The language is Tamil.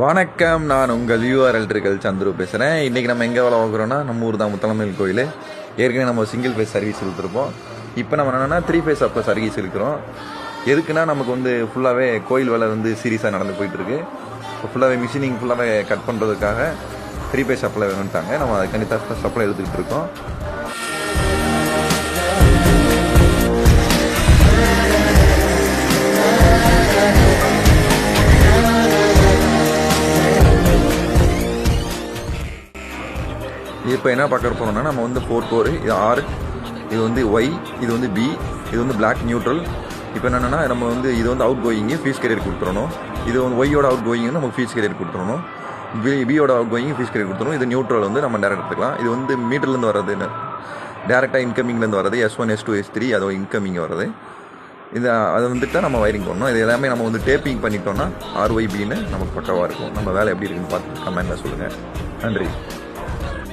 வணக்கம் நான் உங்கள் யூஆர்எல்டர்கள் சந்துரு பேசுகிறேன் இன்றைக்கி நம்ம எங்கே வேலை பார்க்குறோன்னா நம்ம ஊர் தான் முத்தலமையில் கோயில். ஏற்கனவே நம்ம சிங்கிள் ஃபேஸ் சர்வீஸ் கொடுத்துருப்போம். இப்போ நம்ம என்னென்னா த்ரீ ஃபேஸ் அப்போ சர்வீஸ் இருக்கிறோம். எதுக்குன்னா நமக்கு வந்து ஃபுல்லாகவே கோயில் வேலை வந்து சீரியஸாக நடந்து போயிட்டுருக்கு இப்போ ஃபுல்லாகவே மிஷினிங் ஃபுல்லாகவே கட் பண்ணுறதுக்காக த்ரீ ஃபேஸ் சப்ளை வேணும்ட்டாங்க நம்ம அதுக்காண்டி தான் சப்ளை எடுத்துக்கிட்டு இருக்கோம். இப்போ என்ன பார்க்க போகிறோம்னா நம்ம வந்து ஃபோர் ஃபோர் இது ஆர் இது வந்து ஒய் இது வந்து பி இது வந்து பிளாக் நியூட்ரல் இப்போ என்னென்னா நம்ம வந்து இது வந்து அவுட் கோயிங்கு ஃபீஸ் கேரியர் கொடுத்துடணும். இது வந்து ஒய்யோட அவுட் கோயிங் நமக்கு ஃபீஸ் கேரியர் கொடுத்துடணும். பி பியோட அவுட் கோயிங் ஃபீஸ் கேரியர் கொடுத்துடணும். இது நியூட்ரல் வந்து நம்ம டேரக்ட் எடுத்துக்கலாம். இது வந்து மீட்டர்லேருந்து வர்றது டேரெக்டாக இன்கமிங்லேருந்து வர்றது S one S two S three அது இன்கமிங் வர்றது. இது அதை வந்துட்டு தான் நம்ம வயரிங் பண்ணணும். இது எல்லாமே நம்ம வந்து டேப்பிங் பண்ணிட்டோம்னா ஆர்ஒய்பின்னு நமக்கு பக்கவாக இருக்கும். நம்ம வேலை எப்படி இருக்குன்னு பார்த்து கமெண்டில் சொல்லுங்கள் நன்றி.